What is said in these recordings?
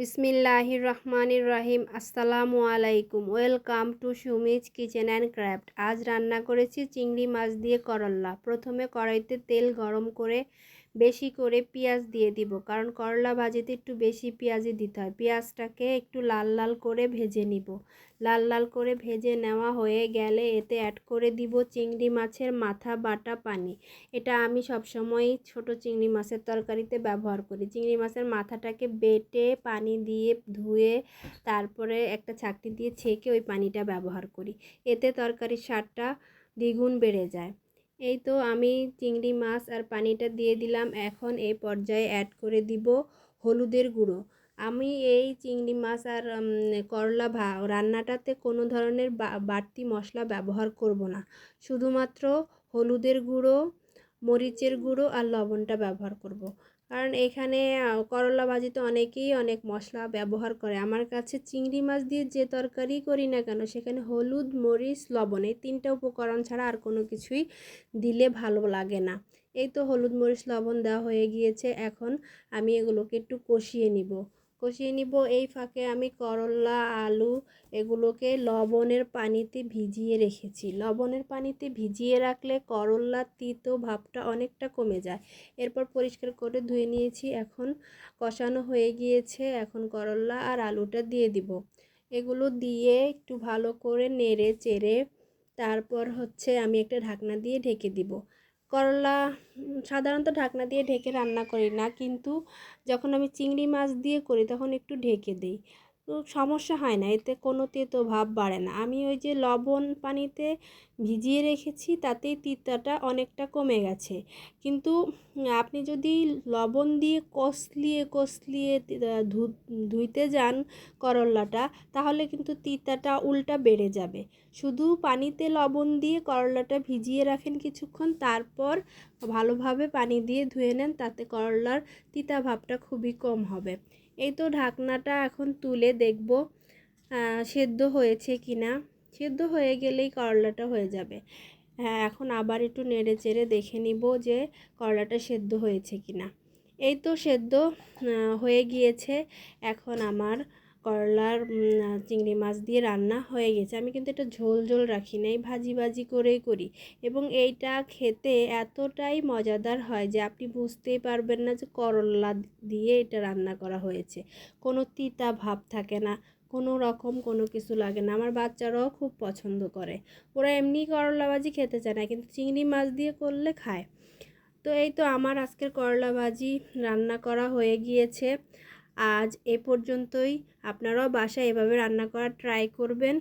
বিসমিল্লাহির রহমানির রাহিম আসসালামু আলাইকুম। Welcome to Sumi's kitchen and craft. আজ রান্না করেছি চিংড়ি মাছ দিয়ে করল্লা প্রথমে কড়াইতে তেল গরম করে বেশি করে পেঁয়াজ দিয়ে দিব। কারণ করলা ভাজিতে একটু বেশি পেঁয়াজই দিতে হয়। পেঁয়াজটাকে একটু লাল লাল করে ভেজে নিব। লাল লাল করে ভেজে নেওয়া হয়ে গেলে এতে অ্যাড করে দিব চিংড়ি মাছের মাথা বাটা পানি। এটা আমি সবসময় ছোট চিংড়ি মাছের তরকারিতে ব্যবহার করি। চিংড়ি মাছের মাথাটাকে বেটে পানি দিয়ে ধুয়ে তারপরে একটা ছাকনি দিয়ে ছেঁকে ওই পানিটা ব্যবহার করি। এতে তরকারির স্বাদটা দ্বিগুণ বেড়ে যায়। এই তো আমি চিংড়ি মাছ আর পানিটা দিয়ে দিলাম। এখন এই পর্যায়ে অ্যাড করে দিব হলুদের গুঁড়ো। আমি এই চিংড়ি মাছ আর করলা ভা, রান্নাটাতে কোনো ধরনের বাড়তি মশলা ব্যবহার করব না। শুধুমাত্র হলুদের গুঁড়ো, মরিচের গুঁড়ো আর লবণটা ব্যবহার করব। কারণ এখানে করলা ভাজিতে অনেকেই অনেক মশলা ব্যবহার করে। আমার কাছে চিংড়ি মাছ দিয়ে যে তরকারি করি না কেন, সেখানে হলুদ, মরিচ, লবণ এই তিনটা উপকরণ ছাড়া আর কোনো কিছুই দিলে ভালো লাগে না। এই তো হলুদ, মরিচ, লবণ দেওয়া হয়ে গিয়েছে। এখন আমি এগুলোকে একটু কষিয়ে নিব। কষিয়ে নিব। এই ফাঁকে আমি করলা, আলু এগুলোকে লবণের পানিতে ভিজিয়ে রেখেছি। লবণের পানিতে ভিজিয়ে রাখলে করলার তিতো ভাবটা অনেকটা কমে যায়। এরপর পরিষ্কার করে ধুয়ে নিয়েছি। এখন কষানো হয়ে গিয়েছে। এখন করলা আর আলুটা দিয়ে দিব। এগুলো দিয়ে একটু ভালো করে নেড়ে চেড়ে তারপর হচ্ছে আমি একটা ঢাকনা দিয়ে ঢেকে দিব। করলা সাধারণত ঢাকনা দিয়ে ঢেকে রান্না করি না। কিন্তু যখন আমি চিংড়ি মাছ দিয়ে করি তখন একটু ঢেকে দিই। তো সমস্যা হয় না, এতে কোনো তেতো ভাব বাড়ে না। আমি ওই যে লবণ পানিতে ভিজিয়ে রেখেছি, তাতেই তিতাটা অনেকটা কমে গেছে। কিন্তু আপনি যদি লবণ দিয়ে কষলিয়ে কষলিয়ে ধুইতে যান করল্লাটা তাহলে কিন্তু তিতাটা উল্টা বেড়ে যাবে। শুধু পানিতে লবণ দিয়ে করলাটা ভিজিয়ে রাখেন কিছুক্ষণ, তারপর ভালোভাবে পানি দিয়ে ধুয়ে নেন, তাতে করলার তিতা ভাবটা খুবই কম হবে। এই তো ঢাকনাটা এখন তুলে দেখব সেদ্ধ হয়েছে কি না সেদ্ধ হয়ে গেলেই করলাটা হয়ে যাবে। হ্যাঁ এখন আবার একটু নেড়ে চেড়ে দেখে নিব যে করলাটা সেদ্ধ হয়েছে কি না এই তো সেদ্ধ হয়ে গিয়েছে। এখন আমার করলার চিংড়ি মাছ দিয়ে রান্না হয়ে গেছে। আমি কিন্তু এটা ঝোল ঝোল রাখি নাই, ভাজি ভাজি করেই করি। এবং এইটা খেতে এতটাই মজাদার হয় যে আপনি বুঝতেই পারবেন না যে করলা দিয়ে এটা রান্না করা হয়েছে। কোনো তিতা ভাব থাকে না, কোনো রকম কোনো কিছু লাগে না। আমার বাচ্চারাও খুব পছন্দ করে। ওরা এমনি করলা ভাজি খেতে চায় না, কিন্তু চিংড়ি মাছ দিয়ে করলে খায়। তো এই তো আমার আজকের করলা ভাজি রান্না করা হয়ে গিয়েছে। আজ এ পর্যন্তই। আপনারাও বাসায় এভাবে রান্না করার ট্রাই করবেন।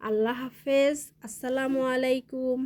আল্লাহ হাফেজ। আসসালামু আলাইকুম।